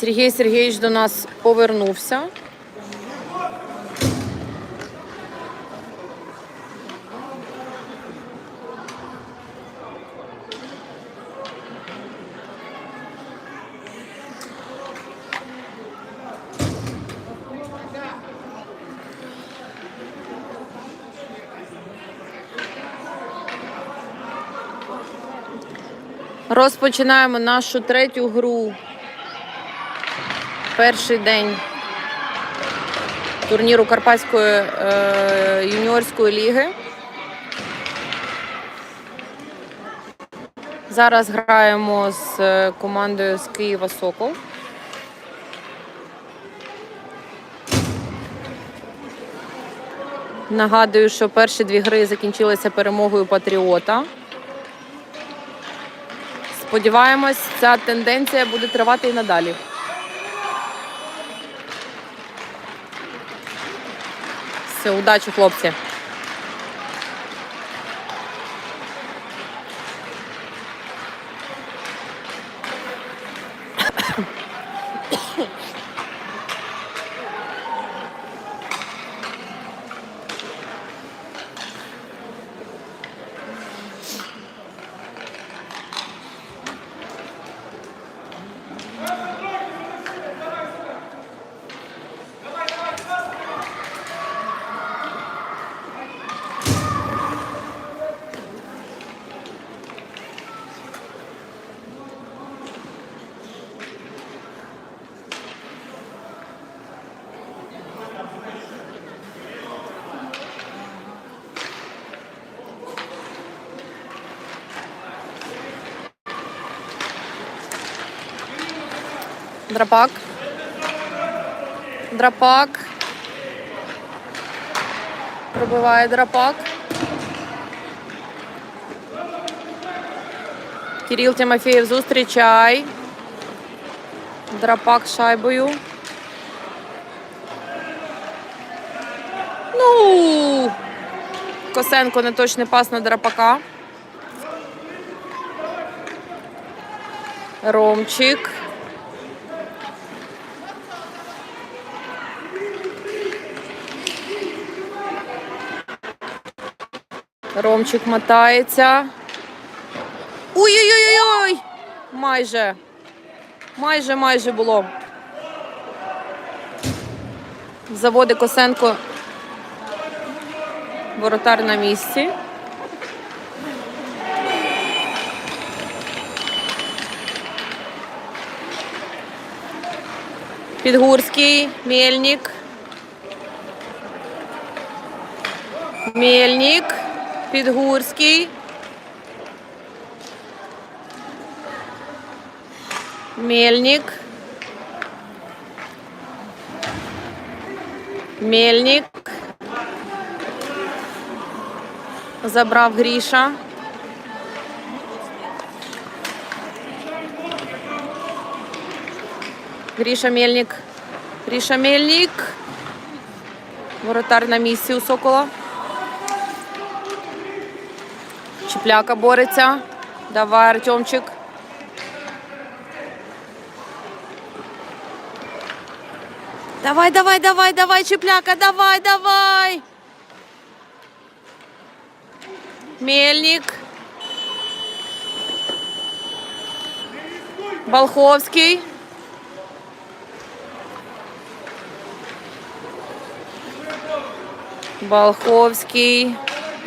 Сергій Сергійович до нас повернувся. Розпочинаємо нашу третю гру. Перший день турніру Карпатської е, юніорської ліги. Зараз граємо з е, командою з Києва Сокол. Нагадую, що перші дві гри закінчилися перемогою Патріота. Сподіваємось, ця тенденція буде тривати і надалі. Удачі, хлопці. Драпак. Драпак. Пробиває драпак. Кирил Тимофеєв зустрічай. Драпак шайбою. Ну. Косенко неточний пас на драпака. Ромчик. Ромчик мотається. Ой-ой-ой! Майже. Майже, майже було. Заводи Косенко. Воротар на місці. Підгурський, Мельник. Мельник, Підгурський. Мельник. Мельник. Забрав Гріша. Гріша Мельник. Гріша Мельник. Воротар на місці у Сокола. Чіпляка бореться. Давай, Артемчик. Давай, давай, давай, давай, Чіпляка, давай, давай. Мельник. Болховський. Болховський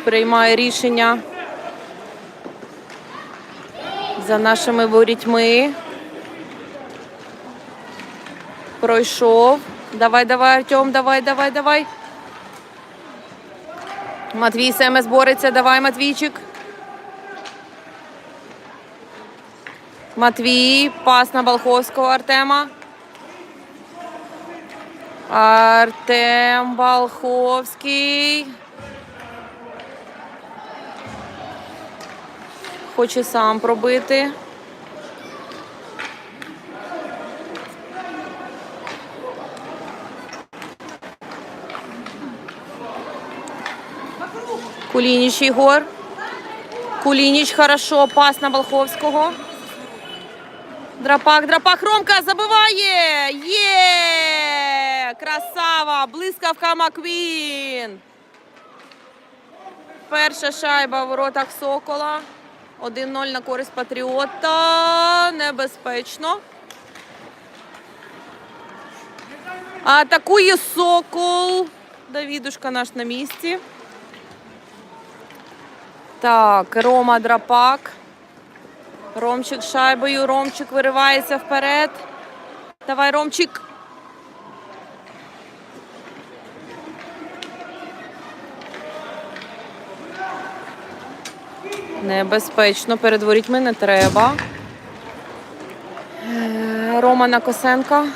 приймає рішення За нашими ворітьми. Пройшов. Давай, давай, Артем, давай, давай, давай. Матвій Семес бореться. Давай, Матвійчик. Матвій, пас на Балховського Артема. Артем Балховський. Хоче сам пробити. Кулініч Ігор. Кулініч хорошо, пас на Волховського. Драпак, драпак, Ромка забиває! Є! Красава! Блискавка Маквін! Перша шайба в воротах Сокола. 1-0 на користь Патріота. Небезпечно. Атакує Сокол. Давідушка наш на місці. Так, Рома Драпак. Ромчик шайбою. Ромчик виривається вперед. Давай, Ромчик. Небезпечно. Перед ворітьми не треба. Е, Рома на Косенка.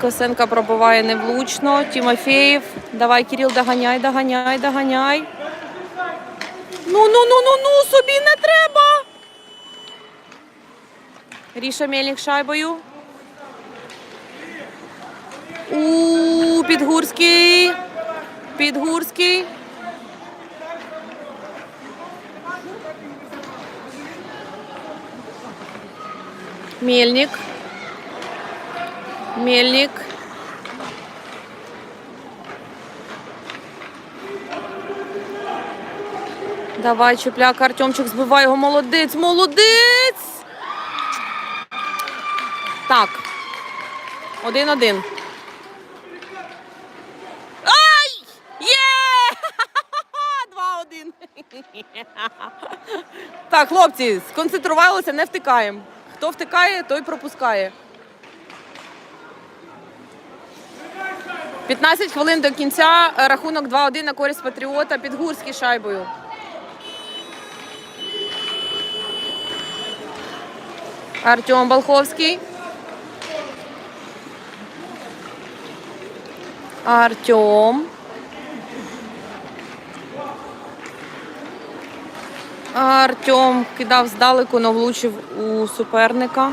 Косенка пробиває невлучно. Тімофєєв. Давай, Кирил, доганяй, доганяй, доганяй. Ну, ну, ну, ну, ну, собі не треба. Ріша Мельник шайбою. У Підгурський. Підгурський. Мельник. Мельник. Давай, чепляк, Артемчик, збивай його. Молодець, молодець. Так. Один-один. Ай! Є! Два-один. Так, хлопці, сконцентрувалися, не втикаємо. Хто втикає, той пропускає. 15 хвилин до кінця. Рахунок 2-1 на користь Патріота. Підгурський шайбою. Артем Болховський. Артем. Артем кидав здалеку, но влучив у суперника.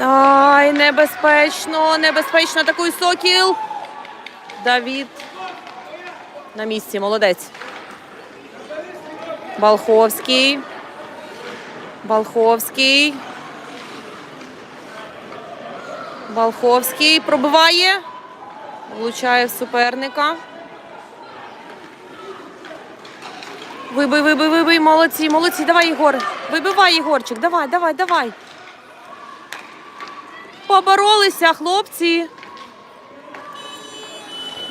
Ай, небезпечно, небезпечно такий сокіл. Давід на місці, молодець. Балховський. Балховський. Балховський пробиває. Влучає в суперника. Вибий, вибий, вибий, молодці, молодці. Давай, Ігор. Вибивай, Ігорчик. Давай, давай, давай. Поборолися, хлопці.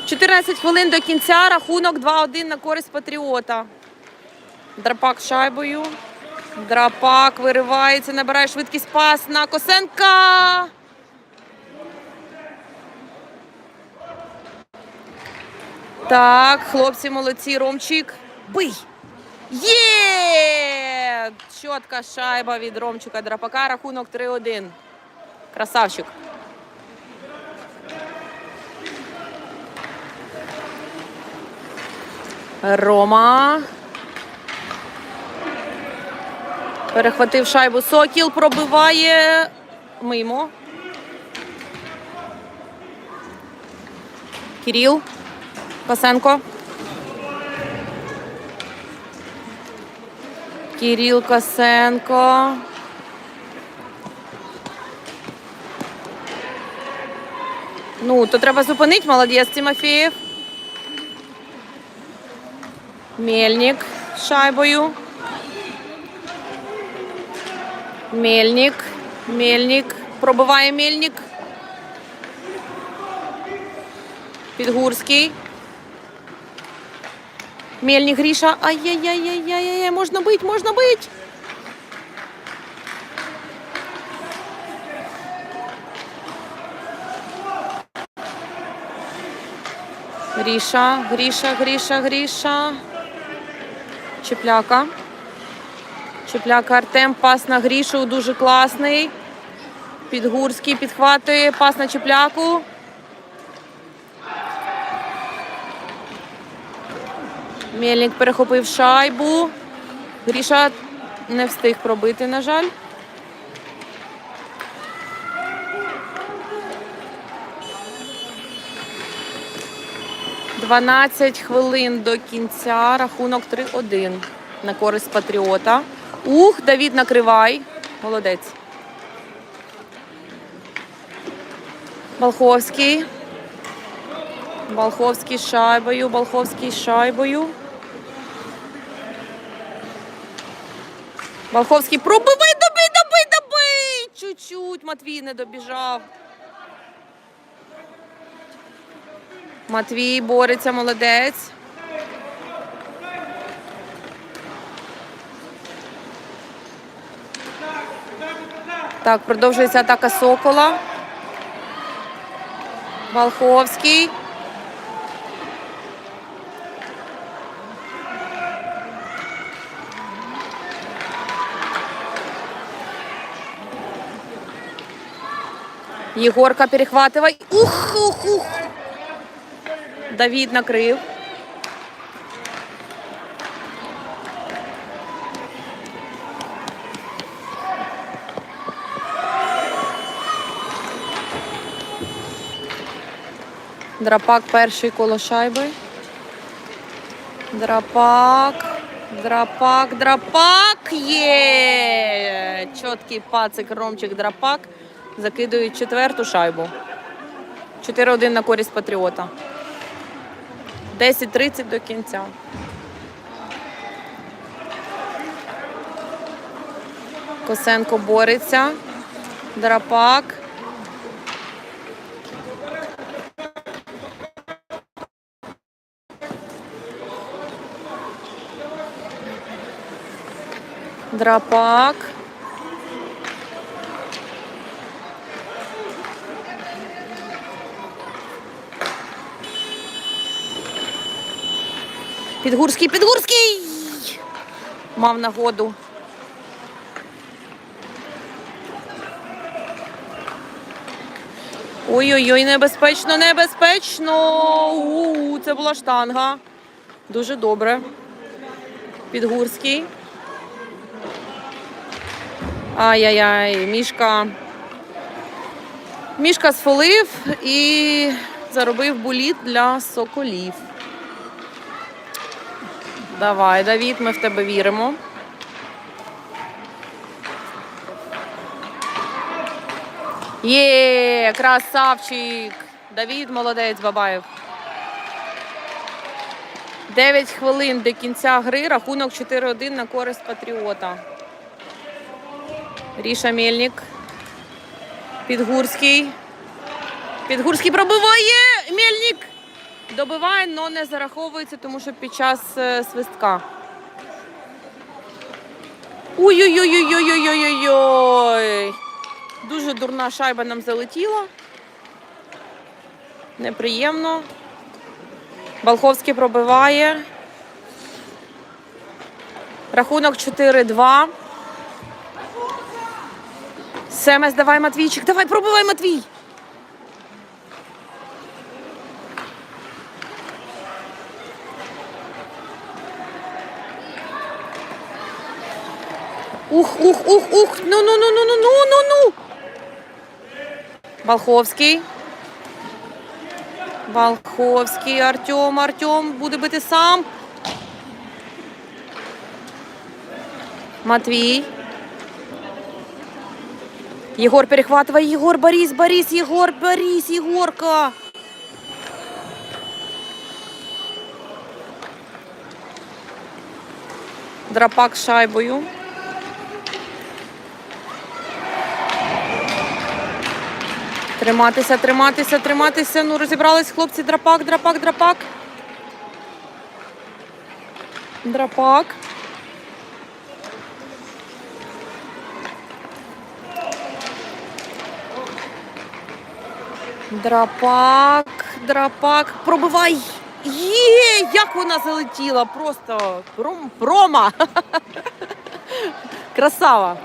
14 хвилин до кінця. Рахунок 2-1 на користь Патріота. Драпак шайбою. Драпак виривається, набирає швидкість пас на Косенка. Так, хлопці молодці, Ромчик. Бий! Є! Чітка шайба від Ромчика Драпака. Рахунок 3-1. Красавчик. Рома. Перехватив шайбу Сокіл, пробиває мимо. Кирил. Косенко. Кирил Косенко. Ну, то треба зупинити, молодець Тимофєєв. Мельник з шайбою. Мельник. Мельник. Пробиває Мельник. Підгурський. Мельник Гріша. Ай-яй-яй-яй-яй-яй. Можна бить, можна бить. Гріша, Гріша, Гріша, Гріша. Чепляка. Чепляка Артем, пас на Грішу, дуже класний. Підгурський підхватує, пас на Чепляку. Мельник перехопив шайбу. Гріша не встиг пробити, на жаль. Дванадцять хвилин до кінця. Рахунок 3-1 на користь Патріота. Ух, Давід накривай. Молодець. Балховський. Балховський шайбою, Балховський з шайбою. Балховський пробивай, добий, добий, добий! Чуть-чуть Матвій не добіжав. Матвій бореться, молодець. Так, продовжується атака Сокола. Волховський. Єгорка перехватывай. Ух, ух, ух. Давід накрив. Драпак перший коло шайби. Драпак. Драпак, драпак є. Чіткий пацик Ромчик драпак. Закидують четверту шайбу. 4-1 на користь Патріота. 10-30 до кінця. Косенко бореться. Драпак. Драпак. Підгурський, Підгурський! Мав нагоду. Ой-ой-ой, небезпечно, небезпечно. У, це була штанга. Дуже добре. Підгурський. Ай-яй-яй, мішка. Мішка сфолив і заробив буліт для соколів. Давай, Давід, ми в тебе віримо. Є, красавчик. Давід, молодець, Бабаєв. 9 хвилин до кінця гри. Рахунок 4-1 на користь Патріота. Ріша Мельник. Підгурський. Підгурський пробиває. Мельник. Добиває, але не зараховується, тому що під час е, свистка. Ой-ой-ой-ой-ой-ой-ой-ой. Дуже дурна шайба нам залетіла. Неприємно. Балховський пробиває. Рахунок 4-2. Семес, давай, Матвійчик, давай, пробивай, Матвій. Ух, ух, ух, ух. Ну, ну, ну, ну, ну, ну, ну, ну. Волховський. Волховський, Артем, Артем буде бити сам. Матвій. Егор перехватывай. Егор, Борис, Борис, Егор, Борис, Егорка. Драпак шайбою. Триматися, триматися, триматися. Ну, розібрались хлопці. Драпак, драпак, драпак. Драпак. Драпак, драпак. Пробивай. Є, як вона залетіла! Просто пром, прома. Красава.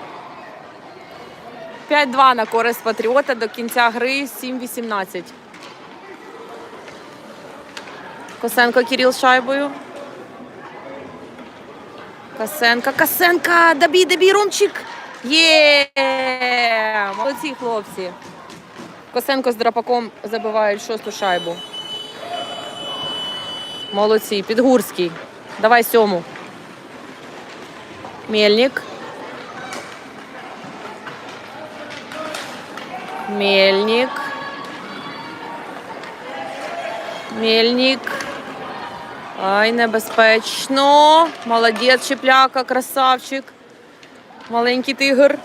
5-2 на користь Патріота до кінця гри 7-18. Косенко Кирил шайбою. Косенко, Косенко, добій, добій, Ромчик. Є! Молодці хлопці. Косенко з драпаком забивають шосту шайбу. Молодці. Підгурський. Давай сьому. Мельник. Мельник. Мельник. Ай, небезпечно. Молодець, Чепляка, красавчик. Маленький тигр.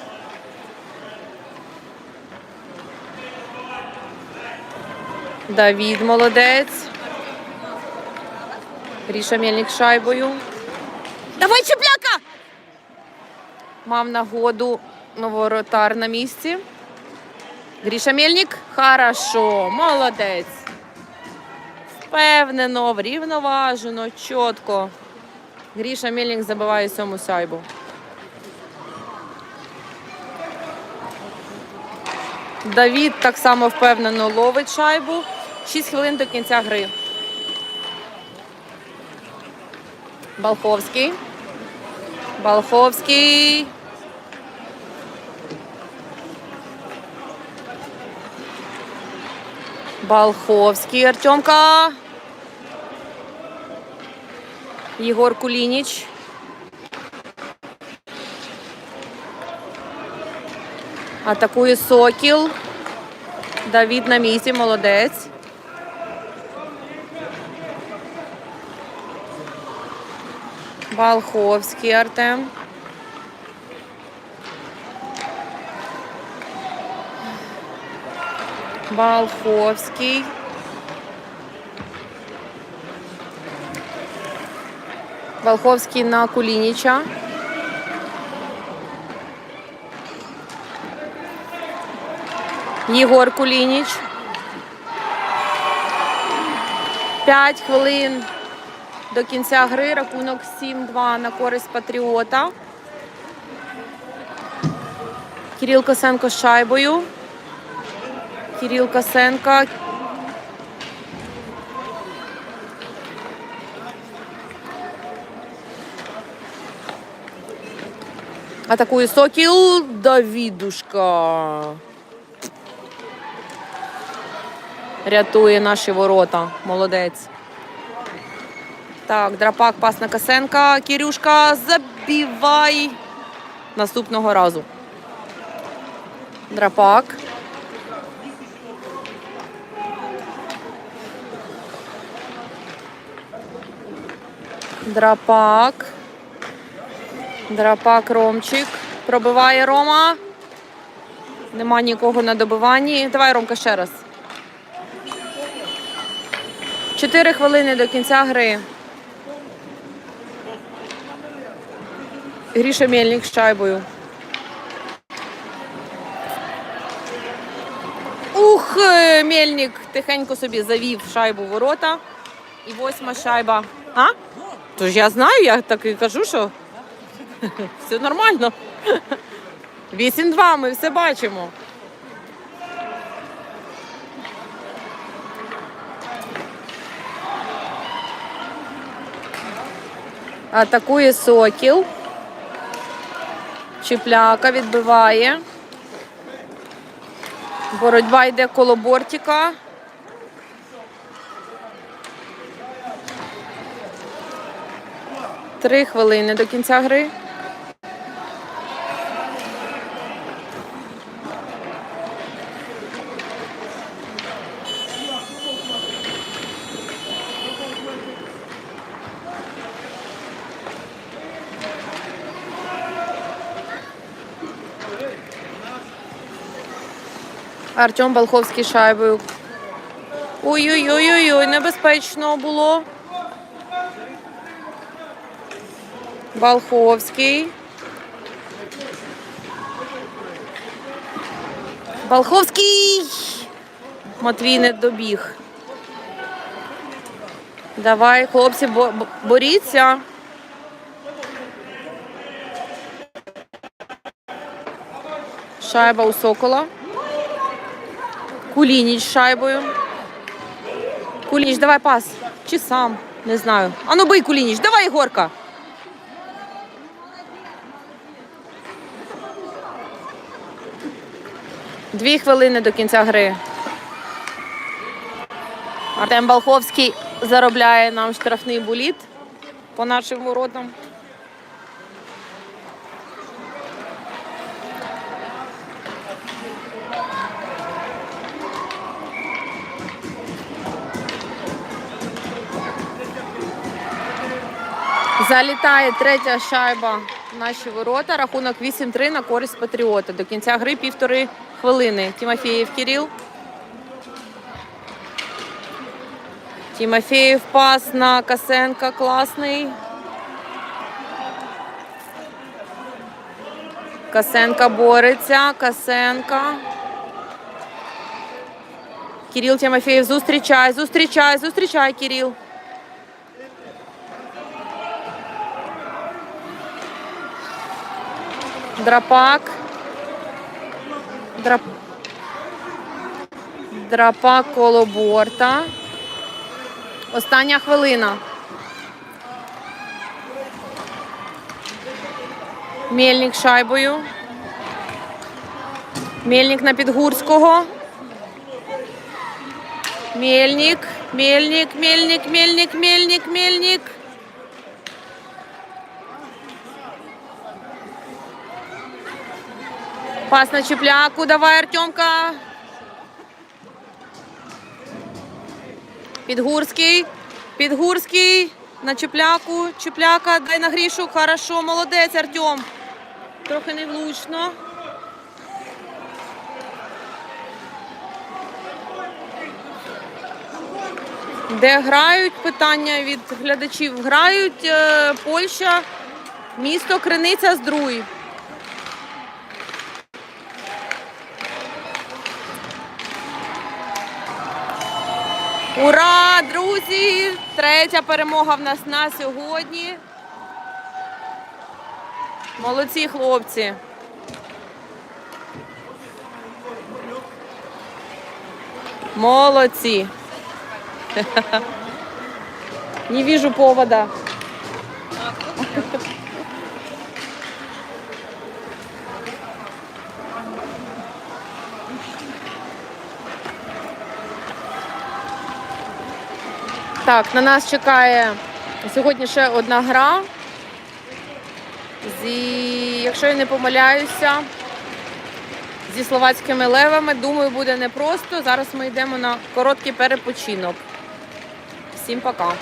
Давід молодець. Гріша Мельник шайбою. Давай, Чепляка! Мав нагоду новоротар на місці. Гріша Мельник. Хорошо, молодець. Впевнено, врівноважено, чітко. Гріша Мельник забиває сьому сайбу. Давід так само впевнено ловить шайбу. 6 хвилин до кінця гри. Балховський. Балховський. Балховський Артемка. Єгор Кулініч. Атакує Сокіл. Давід на місці, молодець. Балховський Артем. Балховський. Балховський на Кулініча. Єгор Кулініч. П'ять хвилин до кінця гри. Рахунок 7-2 на користь Патріота. Кирил Косенко з шайбою. Кирил Косенко. Атакує Сокіл. Давідушка. Рятує наші ворота. Молодець. Так, драпак, пас на Косенка. Кирюшка, забивай наступного разу. Драпак. Драпак. Драпак Ромчик. Пробиває Рома. Нема нікого на добиванні. Давай, Ромка, ще раз. Чотири хвилини до кінця гри. Гріша Мельник з шайбою. Ух, Мельник тихенько собі завів шайбу ворота. І восьма шайба. А? Тож я знаю, я так і кажу, що все нормально. 8-2, ми все бачимо. Атакує Сокіл. Чіпляка відбиває. Боротьба йде коло бортика. Три хвилини до кінця гри. Артем Балховський шайбою. Ой-ой-ой-ой, небезпечно було. Балховський. Балховський! Матвій не добіг. Давай, хлопці, бо- бо- боріться. Шайба у Сокола. Кулініч шайбою. Кулініч, давай пас. Чи сам? Не знаю. Ану бий Кулініч, давай, Ігорка. Дві хвилини до кінця гри. Артем Балховський заробляє нам штрафний буліт по нашим воротам. Залітає третя шайба в наші ворота. Рахунок 8-3 на користь Патріота. До кінця гри півтори хвилини. Тимофєєв Кирил. Тимофеев пас на Косенко класний. Косенко бореться. Косенко. Кирил Тимофеєв зустрічай, зустрічай, зустрічай, Кирил. Драпак. Драп... Драпак коло борта. Остання хвилина. Мельник шайбою. Мельник на Підгурського. Мельник, Мельник, Мельник, Мельник, Мельник, Мельник. Пас на Чепляку. Давай, Артемка. Підгурський. Підгурський. На Чепляку. Чепляка. Дай на грішу. Хорошо. Молодець, Артем. Трохи невлучно. Де грають? Питання від глядачів. Грають е, Польща, місто Криниця Здруй. Ура, друзі! Третя перемога в нас на сьогодні. Молодці хлопці. Молодці. Не вижу повода. Так, на нас чекає сьогодні ще одна гра. Зі, якщо я не помиляюся, зі словацькими левами. Думаю, буде непросто. Зараз ми йдемо на короткий перепочинок. Всім пока.